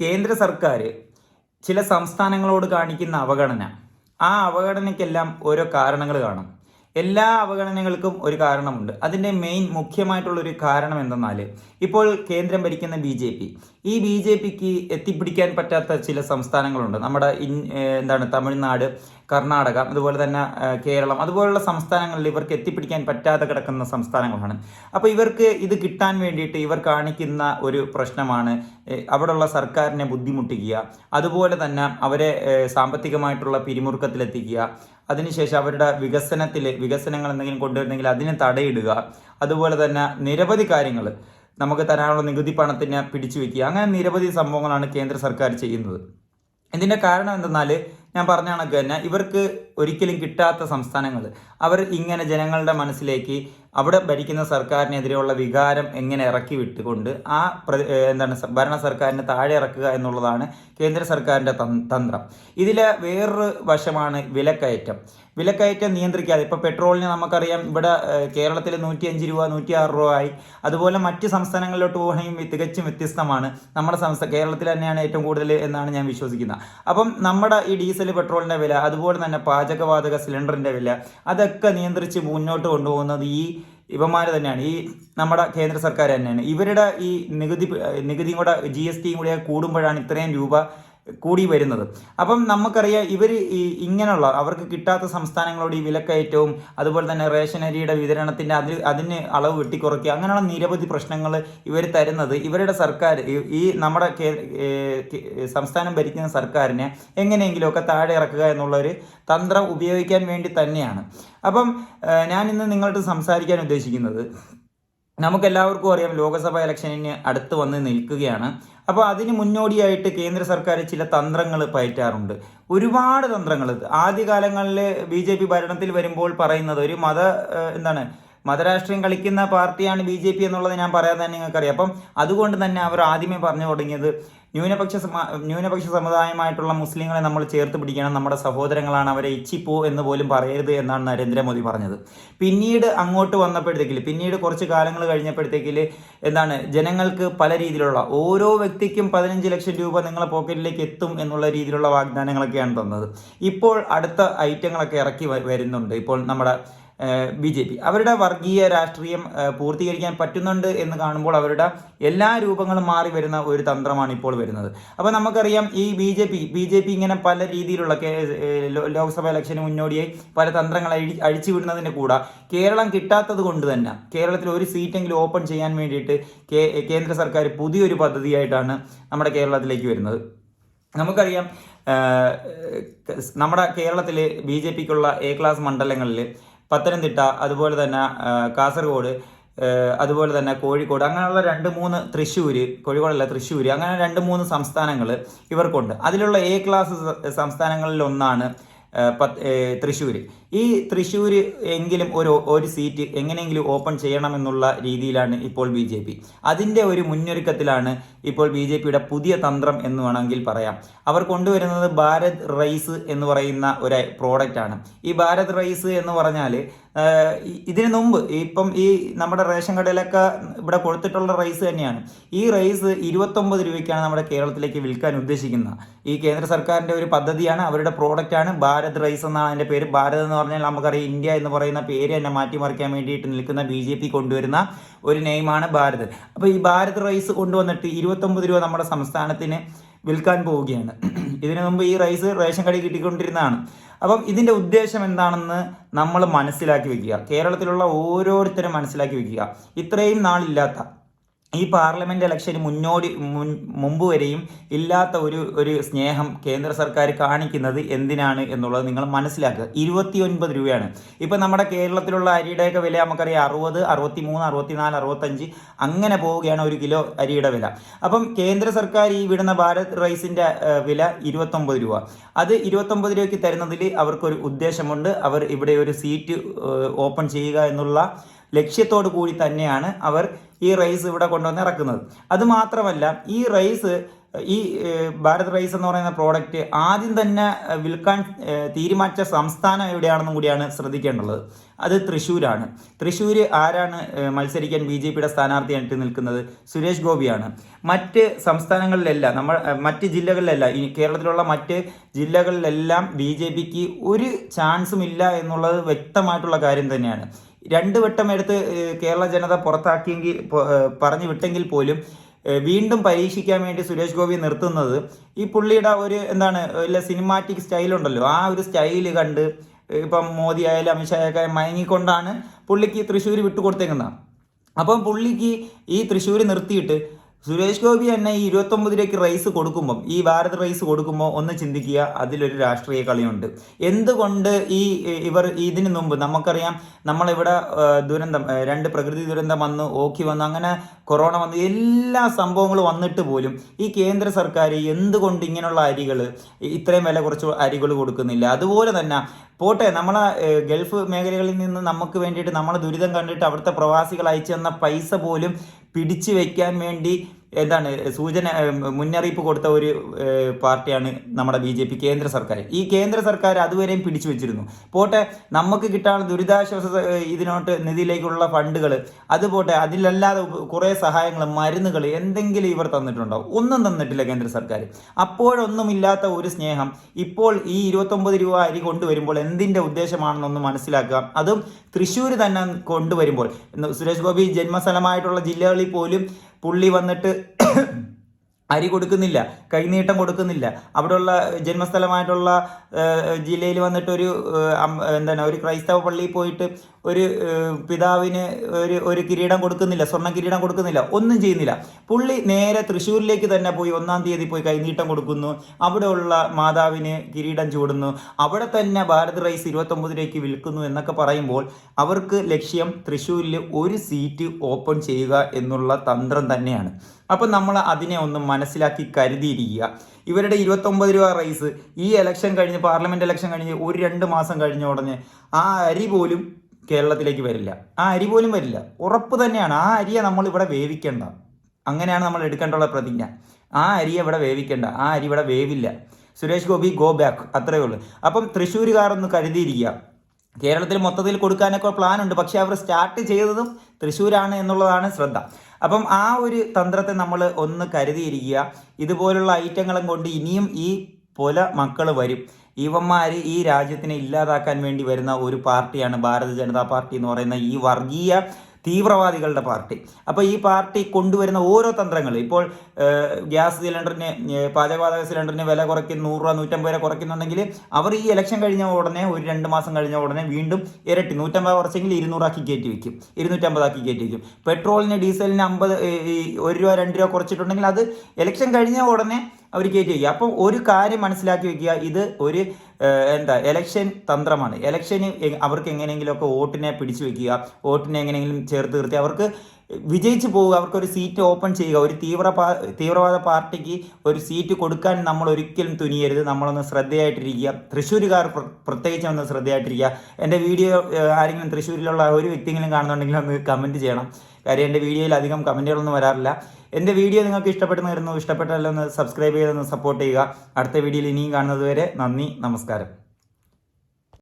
കേന്ദ്ര സർക്കാർ ചില സംസ്ഥാനങ്ങളോട് കാണിക്കുന്ന അവഗണന. ആ അവഗണനയ്ക്കെല്ലാം ഓരോ കാരണങ്ങൾ കാണും. എല്ലാ അവഗണനകൾക്കും ഒരു കാരണമുണ്ട്. അതിന്റെ മെയിൻ മുഖ്യമായിട്ടുള്ള ഒരു കാരണം എന്തെന്നാൽ ഇപ്പോൾ കേന്ദ്രം ഭരിക്കുന്ന ബി ജെ പി. ഈ ബി ജെ പിക്ക് എത്തിപ്പിടിക്കാൻ പറ്റാത്ത ചില സംസ്ഥാനങ്ങളുണ്ട്. നമ്മുടെ എന്താണ് തമിഴ്നാട് കർണാടക അതുപോലെ തന്നെ കേരളം അതുപോലുള്ള സംസ്ഥാനങ്ങളിൽ ഇവർക്ക് എത്തിപ്പിടിക്കാൻ പറ്റാതെ കിടക്കുന്ന സംസ്ഥാനങ്ങളാണ്. അപ്പോൾ ഇവർക്ക് ഇത് കിട്ടാൻ വേണ്ടിയിട്ട് ഇവർ കാണിക്കുന്ന ഒരു പ്രശ്നമാണ് അവിടെയുള്ള സർക്കാരിനെ ബുദ്ധിമുട്ടിക്കുക അതുപോലെ തന്നെ അവരെ സാമ്പത്തികമായിട്ടുള്ള പിരിമുറുക്കത്തിലെത്തിക്കുക അതിനുശേഷം അവരുടെ വികസനത്തിൽ വികസനങ്ങൾ എന്തെങ്കിലും കൊണ്ടുവരുന്നെങ്കിൽ അതിനെ തടയിടുക അതുപോലെ തന്നെ നിരവധി കാര്യങ്ങൾ നമുക്ക് തരാനുള്ള നികുതി പണത്തിനെ പിടിച്ചു വയ്ക്കുക അങ്ങനെ നിരവധി സംഭവങ്ങളാണ് കേന്ദ്ര സർക്കാർ ചെയ്യുന്നത്. ഇതിന്റെ കാരണം എന്തെന്നാൽ ഞാൻ പറഞ്ഞ കണക്ക് തന്നെ ഇവർക്ക് ഒരിക്കലും കിട്ടാത്ത സംസ്ഥാനങ്ങൾ അവർ ഇങ്ങനെ ജനങ്ങളുടെ മനസ്സിലേക്ക് അവിടെ ഭരിക്കുന്ന സർക്കാരിനെതിരെയുള്ള വികാരം എങ്ങനെ ഇറക്കി വിട്ടുകൊണ്ട് ആ എന്താണ് ഭരണ സർക്കാരിനെ താഴെ ഇറക്കുക എന്നുള്ളതാണ് കേന്ദ്ര സർക്കാരിന്റെ തന്ത്രം. ഇതിലെ വേറൊരു വശമാണ് വിലക്കയറ്റം. വിലക്കയറ്റം നിയന്ത്രിക്കാതെ ഇപ്പോൾ പെട്രോളിന് നമുക്കറിയാം ഇവിടെ കേരളത്തിൽ നൂറ്റി അഞ്ച് രൂപ നൂറ്റി ആറ് രൂപ ആയി. അതുപോലെ മറ്റ് സംസ്ഥാനങ്ങളിലോട്ട് പോകണമെങ്കിൽ തികച്ചും വ്യത്യസ്തമാണ്. നമ്മുടെ സംസ്ഥാന കേരളത്തിൽ തന്നെയാണ് ഏറ്റവും കൂടുതൽ എന്നാണ് ഞാൻ വിശ്വസിക്കുന്നത്. അപ്പം നമ്മുടെ ഈ ഡീസൽ പെട്രോളിന്റെ വില അതുപോലെ തന്നെ പാചകവാതക സിലിണ്ടറിന്റെ വില അതൊക്കെ നിയന്ത്രിച്ച് മുന്നോട്ട് കൊണ്ടുപോകുന്നത് ഈ ഇവന്മാർ തന്നെയാണ്. ഈ നമ്മുടെ കേന്ദ്ര സർക്കാർ തന്നെയാണ്. ഇവരുടെ ഈ നികുതി നികുതിയും കൂടെ ജി എസ് ടിയും കൂടെ കൂടുമ്പോഴാണ് ഇത്രയും രൂപ കൂടി വരുന്നത്. അപ്പം നമുക്കറിയാം ഇവർ ഈ ഇങ്ങനെയുള്ള അവർക്ക് കിട്ടാത്ത സംസ്ഥാനങ്ങളോട് ഈ വിലക്കയറ്റവും അതുപോലെ തന്നെ റേഷൻ അരിയുടെ വിതരണത്തിന്റെ അതിൽ അതിന് അളവ് വെട്ടിക്കുറയ്ക്കുക അങ്ങനെയുള്ള നിരവധി പ്രശ്നങ്ങൾ ഇവർ തരുന്നത് ഇവരുടെ സർക്കാർ ഈ- നമ്മുടെ സംസ്ഥാനം ഭരിക്കുന്ന സർക്കാരിനെ എങ്ങനെയെങ്കിലുമൊക്കെ താഴെ ഇറക്കുക എന്നുള്ളൊരു തന്ത്രം ഉപയോഗിക്കാൻ വേണ്ടി തന്നെയാണ്. അപ്പം ഞാൻ ഇന്ന് നിങ്ങളോട് സംസാരിക്കാൻ ഉദ്ദേശിക്കുന്നത് നമുക്കെല്ലാവർക്കും അറിയാം ലോക്സഭാ ഇലക്ഷനിന് അടുത്ത് വന്ന് നിൽക്കുകയാണ്. അപ്പോൾ അതിന് മുന്നോടിയായിട്ട് കേന്ദ്ര സർക്കാർ ചില തന്ത്രങ്ങൾ പയറ്റാറുണ്ട്. ഒരുപാട് തന്ത്രങ്ങൾ. ആദ്യകാലങ്ങളിൽ ബി ജെ പി ഭരണത്തിൽ വരുമ്പോൾ പറയുന്നത് ഒരു മത എന്താണ് മതരാഷ്ട്രീയം കളിക്കുന്ന പാർട്ടിയാണ് ബി ജെ പി എന്നുള്ളത് ഞാൻ പറയാൻ തന്നെ നിങ്ങൾക്കറിയാം. അപ്പം അതുകൊണ്ട് തന്നെ അവർ ആദ്യമേ പറഞ്ഞു തുടങ്ങിയത് ന്യൂനപക്ഷ ന്യൂനപക്ഷ സമുദായമായിട്ടുള്ള മുസ്ലിങ്ങളെ നമ്മൾ ചേർത്ത് പിടിക്കണം. നമ്മുടെ സഹോദരങ്ങളാണ് അവരെ ഇച്ചിപ്പോ എന്ന് പോലും പറയരുത് എന്നാണ് നരേന്ദ്രമോദി പറഞ്ഞത്. പിന്നീട് അങ്ങോട്ട് വന്നപ്പോഴത്തേക്കിൽ പിന്നീട് കുറച്ച് കാലങ്ങൾ കഴിഞ്ഞപ്പോഴത്തേക്കിൽ എന്താണ് ജനങ്ങൾക്ക് പല രീതിയിലുള്ള ഓരോ വ്യക്തിക്കും പതിനഞ്ച് ലക്ഷം രൂപ നിങ്ങളെ പോക്കറ്റിലേക്ക് എത്തും എന്നുള്ള രീതിയിലുള്ള വാഗ്ദാനങ്ങളൊക്കെയാണ് തന്നത്. ഇപ്പോൾ അടുത്ത ഐറ്റങ്ങളൊക്കെ ഇറക്കി വരുന്നുണ്ട്. ഇപ്പോൾ നമ്മുടെ ബി ജെ പി. അവരുടെ വർഗീയ രാഷ്ട്രീയം പൂർത്തീകരിക്കാൻ പറ്റുന്നുണ്ട് എന്ന് കാണുമ്പോൾ അവരുടെ എല്ലാ രൂപങ്ങളും മാറി വരുന്ന ഒരു തന്ത്രമാണ് ഇപ്പോൾ വരുന്നത്. അപ്പോൾ നമുക്കറിയാം ഈ B J P B J P ഇങ്ങനെ പല രീതിയിലുള്ള ലോക്സഭാ ഇലക്ഷന് മുന്നോടിയായി പല തന്ത്രങ്ങൾ അഴി അഴിച്ചു വിടുന്നതിന്റെ കൂടെ കേരളം കിട്ടാത്തത് കൊണ്ട് തന്നെ കേരളത്തിൽ ഒരു സീറ്റെങ്കിലും ഓപ്പൺ ചെയ്യാൻ വേണ്ടിയിട്ട് കേന്ദ്ര സർക്കാർ പുതിയൊരു പദ്ധതിയായിട്ടാണ് നമ്മുടെ കേരളത്തിലേക്ക് വരുന്നത്. നമുക്കറിയാം നമ്മുടെ കേരളത്തിൽ ബി ജെ പിക്കുള്ള എ ക്ലാസ് മണ്ഡലങ്ങളിൽ പത്തനംതിട്ട അതുപോലെ തന്നെ കാസർഗോഡ് അതുപോലെ തന്നെ കോഴിക്കോട് അങ്ങനെയുള്ള രണ്ട് മൂന്ന് തൃശ്ശൂർ കോഴിക്കോടല്ല തൃശ്ശൂർ അങ്ങനെ രണ്ട് മൂന്ന് സംസ്ഥാനങ്ങൾ ഇവർക്കുണ്ട്. അതിലുള്ള എ ക്ലാസ് സംസ്ഥാനങ്ങളിലൊന്നാണ് ഒന്നാണ് തൃശ്ശൂർ ഈ തൃശ്ശൂർ എങ്കിലും ഒരു ഒരു സീറ്റ് എങ്ങനെയെങ്കിലും ഓപ്പൺ ചെയ്യണമെന്നുള്ള രീതിയിലാണ് ഇപ്പോൾ ബി ജെ പി. അതിന്റെ ഒരു മുന്നൊരുക്കത്തിലാണ് ഇപ്പോൾ ബി ജെ പിയുടെ പുതിയ തന്ത്രം എന്ന് വേണമെങ്കിൽ പറയാം. അവർ കൊണ്ടുവരുന്നത് ഭാരത് റൈസ് എന്ന് പറയുന്ന ഒരു പ്രോഡക്റ്റാണ് ഈ ഭാരത് റൈസ് എന്ന് പറഞ്ഞാൽ ഇതിനു മുമ്പ് ഇപ്പം ഈ നമ്മുടെ റേഷൻ കടയിലൊക്കെ ഇവിടെ കൊടുത്തിട്ടുള്ള റൈസ് തന്നെയാണ്. ഈ റൈസ് ഇരുപത്തൊമ്പത് രൂപയ്ക്കാണ് നമ്മുടെ കേരളത്തിലേക്ക് വിൽക്കാൻ ഉദ്ദേശിക്കുന്നത്. ഈ കേന്ദ്ര സർക്കാരിന്റെ ഒരു പദ്ധതിയാണ് അവരുടെ പ്രോഡക്റ്റാണ് ഭാരത് റൈസ് എന്നാണ് അതിന്റെ പേര്. ഭാരത് എന്ന് പറഞ്ഞാൽ നമുക്കറിയാം ഇന്ത്യ എന്ന് പറയുന്ന പേര് തന്നെ മാറ്റിമറിക്കാൻ വേണ്ടിയിട്ട് നിൽക്കുന്ന ബി ജെ പി കൊണ്ടുവരുന്ന ഒരു നെയിമാണ് ഭാരത്. അപ്പോൾ ഈ ഭാരത് റൈസ് കൊണ്ടുവന്നിട്ട് ഇരുപത്തൊമ്പത് രൂപ നമ്മുടെ സംസ്ഥാനത്തിന് വിൽക്കാൻ പോവുകയാണ്. ഇതിനു മുമ്പ് ഈ റൈസ് റേഷൻ കടി കിട്ടിക്കൊണ്ടിരുന്നതാണ്. അപ്പം ഇതിന്റെ ഉദ്ദേശം എന്താണെന്ന് നമ്മൾ മനസ്സിലാക്കി വെക്കുക. കേരളത്തിലുള്ള ഓരോരുത്തരും മനസ്സിലാക്കി വെക്കുക. ഇത്രയും നാളില്ലാത്ത ഈ പാർലമെന്റ് ഇലക്ഷന് മുന്നോടി മുൻ മുമ്പ് വരെയും ഇല്ലാത്ത ഒരു ഒരു സ്നേഹം കേന്ദ്ര സർക്കാർ കാണിക്കുന്നത് എന്തിനാണ് എന്നുള്ളത് നിങ്ങൾ മനസ്സിലാക്കുക. ഇരുപത്തി ഒൻപത് രൂപയാണ്. ഇപ്പം നമ്മുടെ കേരളത്തിലുള്ള അരിയുടെയൊക്കെ വില നമുക്കറിയാം. അറുപത് അറുപത്തി മൂന്ന് അറുപത്തിനാല് അറുപത്തഞ്ച് അങ്ങനെ പോവുകയാണ് ഒരു കിലോ അരിയുടെ വില. അപ്പം കേന്ദ്ര സർക്കാർ ഈ വിടുന്ന ഭാരത് റൈസിന്റെ വില ഇരുപത്തൊമ്പത് രൂപ. അത് ഇരുപത്തൊമ്പത് രൂപയ്ക്ക് തരുന്നതിൽ അവർക്കൊരു ഉദ്ദേശമുണ്ട്. അവർ ഇവിടെ ഒരു സീറ്റ് ഓപ്പൺ ചെയ്യുക എന്നുള്ള ലക്ഷ്യത്തോടു കൂടി തന്നെയാണ് അവർ ഈ റൈസ് ഇവിടെ കൊണ്ടുവന്ന് ഇറക്കുന്നത്. അതുമാത്രമല്ല ഈ റൈസ് ഈ ഭാരത് റൈസ് എന്ന് പറയുന്ന പ്രോഡക്റ്റ് ആദ്യം തന്നെ വിൽക്കാൻ തീരുമാനിച്ച സംസ്ഥാനം എവിടെയാണെന്നും കൂടിയാണ് ശ്രദ്ധിക്കേണ്ടത്. അത് തൃശ്ശൂരാണ്. തൃശ്ശൂർ ആരാണ് മത്സരിക്കാൻ ബി ജെ പിയുടെ സ്ഥാനാർത്ഥിയായിട്ട് നിൽക്കുന്നത്? സുരേഷ് ഗോപിയാണ്. മറ്റ് സംസ്ഥാനങ്ങളിലല്ല നമ്മൾ മറ്റ് ജില്ലകളിലല്ല ഈ കേരളത്തിലുള്ള മറ്റ് ജില്ലകളിലെല്ലാം ബി ജെ പിക്ക് ഒരു ചാൻസും ഇല്ല എന്നുള്ളത് വ്യക്തമായിട്ടുള്ള കാര്യം തന്നെയാണ്. രണ്ട് വട്ടം എടുത്ത് കേരള ജനത പുറത്താക്കിയെങ്കിൽ പറഞ്ഞു വിട്ടെങ്കിൽ പോലും വീണ്ടും പരീക്ഷിക്കാൻ വേണ്ടി സുരേഷ് ഗോപി നിർത്തുന്നത് ഈ പുള്ളിയുടെ ഒരു എന്താണ് വല്ല സിനിമാറ്റിക് സ്റ്റൈലുണ്ടല്ലോ ആ ഒരു സ്റ്റൈൽ കണ്ട് ഇപ്പം മോദി ആയാലും അമിത്ഷായൊക്കെ മയങ്ങിക്കൊണ്ടാണ് പുള്ളിക്ക് തൃശ്ശൂർ വിട്ടുകൊടുത്തേക്കുന്നത്. അപ്പം പുള്ളിക്ക് ഈ തൃശ്ശൂർ നിർത്തിയിട്ട് സുരേഷ് ഗോപി തന്നെ ഈ ഇരുപത്തൊമ്പതിലേക്ക് റൈസ് കൊടുക്കുമ്പം ഈ ഭാരത് റൈസ് കൊടുക്കുമ്പോൾ ഒന്ന് ചിന്തിക്കുക അതിലൊരു രാഷ്ട്രീയ കളിയുണ്ട്. എന്തുകൊണ്ട് ഈ ഇവർ ഇതിനു മുമ്പ് നമുക്കറിയാം നമ്മളിവിടെ ദുരന്തം രണ്ട് പ്രകൃതി ദുരന്തം വന്ന് ഓക്കി വന്ന് അങ്ങനെ കൊറോണ വന്ന് എല്ലാ സംഭവങ്ങളും വന്നിട്ട് പോലും ഈ കേന്ദ്ര സർക്കാർ എന്തുകൊണ്ട് ഇങ്ങനെയുള്ള അരികൾ ഇത്രയും വില കുറച്ച് അരികൾ കൊടുക്കുന്നില്ല? അതുപോലെ തന്നെ പോട്ടെ നമ്മളെ ഗൾഫ് മേഖലകളിൽ നിന്ന് നമുക്ക് വേണ്ടിയിട്ട് നമ്മൾ ദുരിതം കണ്ടിട്ട് അവിടുത്തെ പ്രവാസികൾ അയച്ചു തന്ന പൈസ പോലും പിടിച്ചു വയ്ക്കാൻ വേണ്ടി എന്താണ് സൂചന മുന്നറിയിപ്പ് കൊടുത്ത ഒരു പാർട്ടിയാണ് നമ്മുടെ ബി ജെ പി കേന്ദ്ര സർക്കാർ. ഈ കേന്ദ്ര സർക്കാർ അതുവരെയും പിടിച്ചു വെച്ചിരുന്നു. പോട്ടെ നമുക്ക് കിട്ടാനുള്ള ദുരിതാശ്വാസ ഇതിനോട്ട് നിധിയിലേക്കുള്ള ഫണ്ടുകൾ അതുപോട്ടെ അതിലല്ലാതെ കുറേ സഹായങ്ങൾ മരുന്നുകൾ എന്തെങ്കിലും ഇവർ തന്നിട്ടുണ്ടോ? ഒന്നും തന്നിട്ടില്ല കേന്ദ്ര സർക്കാർ. അപ്പോഴൊന്നുമില്ലാത്ത ഒരു സ്നേഹം ഇപ്പോൾ ഈ ഇരുപത്തൊമ്പത് രൂപ അരി കൊണ്ടുവരുമ്പോൾ എന്തിന്റെ ഉദ്ദേശമാണെന്നൊന്ന് മനസ്സിലാക്കുക. അതും തൃശ്ശൂർ തന്നെ കൊണ്ടുവരുമ്പോൾ. സുരേഷ് ഗോപി ജന്മസ്ഥലമായിട്ടുള്ള ജില്ലകളിൽ പോലും പുള്ളി വന്നിട്ട് അരി കൊടുക്കുന്നില്ല കൈനീട്ടം കൊടുക്കുന്നില്ല. അവിടെയുള്ള ജന്മസ്ഥലമായിട്ടുള്ള ജില്ലയിൽ വന്നിട്ട് ഒരു എന്താണ് ഒരു ക്രൈസ്തവ പള്ളിയിൽ പോയിട്ട് ഒരു പിതാവിന് ഒരു ഒരു കിരീടം കൊടുക്കുന്നില്ല സ്വർണ കിരീടം കൊടുക്കുന്നില്ല ഒന്നും ചെയ്യുന്നില്ല. പുള്ളി നേരെ തൃശ്ശൂരിലേക്ക് തന്നെ പോയി ഒന്നാം തീയതി പോയി കൈനീട്ടം കൊടുക്കുന്നു അവിടെയുള്ള മാതാവിന് കിരീടം ചൂടുന്നു അവിടെ തന്നെ ഭാരത് റൈസ് ഇരുപത്തൊമ്പതിലേക്ക് വിൽക്കുന്നു എന്നൊക്കെ പറയുമ്പോൾ അവർക്ക് ലക്ഷ്യം തൃശ്ശൂരിൽ ഒരു സീറ്റ് ഓപ്പൺ ചെയ്യുക എന്നുള്ള തന്ത്രം തന്നെയാണ്. അപ്പം നമ്മൾ അതിനെ ഒന്ന് മനസ്സിലാക്കി കരുതിയിരിക്കുക. ഇവരുടെ ഇരുപത്തൊമ്പത് രൂപ റൈസ് ഈ ഇലക്ഷൻ കഴിഞ്ഞ് പാർലമെന്റ് ഇലക്ഷൻ കഴിഞ്ഞ് ഒരു രണ്ട് മാസം കഴിഞ്ഞ ഉടനെ ആ അരി പോലും കേരളത്തിലേക്ക് വരില്ല. ആ അരി പോലും വരില്ല. ഉറപ്പ് തന്നെയാണ്. ആ അരിയെ നമ്മൾ ഇവിടെ വേവിക്കേണ്ട. അങ്ങനെയാണ് നമ്മൾ എടുക്കേണ്ടുള്ള പ്രതിജ്ഞ. ആ അരിയെ ഇവിടെ വേവിക്കേണ്ട. ആ അരി ഇവിടെ വേവില്ല. സുരേഷ് ഗോപി ഗോ ബാക്ക് അത്രയേ ഉള്ളൂ. അപ്പം തൃശ്ശൂരുകാർ ഒന്ന് കരുതിയിരിക്കുക. കേരളത്തിൽ മൊത്തത്തിൽ കൊടുക്കാനൊക്കെ പ്ലാൻ ഉണ്ട്. പക്ഷെ അവർ സ്റ്റാർട്ട് ചെയ്തതും തൃശ്ശൂരാണ് എന്നുള്ളതാണ് ശ്രദ്ധ. അപ്പം ആ ഒരു തന്ത്രത്തെ നമ്മൾ ഒന്ന് കരുതിയിരിക്കുക. ഇതുപോലുള്ള ഐറ്റങ്ങളും കൊണ്ട് ഇനിയും ഈ പൊല മക്കൾ വരും. ഇവന്മാർ ഈ രാജ്യത്തിനെ ഇല്ലാതാക്കാൻ വേണ്ടി വരുന്ന ഒരു പാർട്ടിയാണ് ഭാരത ജനതാ പാർട്ടി എന്ന് പറയുന്ന ഈ വർഗീയ തീവ്രവാദികളുടെ പാർട്ടി. അപ്പോൾ ഈ പാർട്ടി കൊണ്ടുവരുന്ന ഓരോ തന്ത്രങ്ങൾ ഇപ്പോൾ ഗ്യാസ് സിലിണ്ടറിന് പാചകവാതക സിലിണ്ടറിന് വില കുറയ്ക്കുന്ന നൂറ് രൂപ നൂറ്റമ്പത് രൂപ കുറയ്ക്കുന്നുണ്ടെങ്കിൽ അവർ ഈ ഇലക്ഷൻ കഴിഞ്ഞ ഉടനെ ഒരു രണ്ട് മാസം കഴിഞ്ഞ ഉടനെ വീണ്ടും ഇരട്ടി നൂറ്റമ്പത് കുറച്ചെങ്കിൽ ഇരുന്നൂറാക്കി കയറ്റി വെക്കും. ഇരുന്നൂറ്റമ്പതാക്കി കയറ്റി വെക്കും. പെട്രോളിന് ഡീസലിന് അമ്പത് ഒരു രൂപ രണ്ട് രൂപ കുറച്ചിട്ടുണ്ടെങ്കിൽ അത് ഇലക്ഷൻ കഴിഞ്ഞ ഉടനെ അവർ കയറ്റി വയ്ക്കുക അപ്പം ഒരു കാര്യം മനസ്സിലാക്കി വെക്കുക. ഇത് ഒരു എന്താ എലക്ഷൻ തന്ത്രമാണ്. എലക്ഷന് അവർക്ക് എങ്ങനെയെങ്കിലുമൊക്കെ വോട്ടിനെ പിടിച്ചു വെക്കുക. വോട്ടിനെ എങ്ങനെയെങ്കിലും ചേർത്ത് നിർത്തി. അവർക്ക് വിജയിച്ചു പോവുക. അവർക്കൊരു സീറ്റ് ഓപ്പൺ ചെയ്യുക. ഒരു തീവ്ര തീവ്രവാദ പാർട്ടിക്ക് ഒരു സീറ്റ് കൊടുക്കാൻ നമ്മൾ ഒരിക്കലും തുനിയരുത്. നമ്മളൊന്ന് ശ്രദ്ധയായിട്ടിരിക്കുക. തൃശ്ശൂരുകാർ പ്ര- പ്രത്യേകിച്ച് ഒന്ന് ശ്രദ്ധയായിട്ടിരിക്കുക. എന്റെ വീഡിയോ ആരെങ്കിലും തൃശ്ശൂരിലുള്ള ഒരു വ്യക്തിയെങ്കിലും കാണുന്നുണ്ടെങ്കിൽ ഒന്ന് കമന്റ് ചെയ്യണം. കാര്യം എന്റെ വീഡിയോയിൽ അധികം കമന്റുകളൊന്നും വരാറില്ല. എന്റെ വീഡിയോ നിങ്ങൾക്ക് ഇഷ്ടപ്പെടുന്നതായിരുന്നു ഇഷ്ടപ്പെട്ടല്ലോ ഒന്ന് സബ്സ്ക്രൈബ് ചെയ്തൊന്ന് സപ്പോർട്ട് ചെയ്യുക. അടുത്ത വീഡിയോയിൽ ഇനിയും കാണുന്നത് വരെ നന്ദി നമസ്കാരം.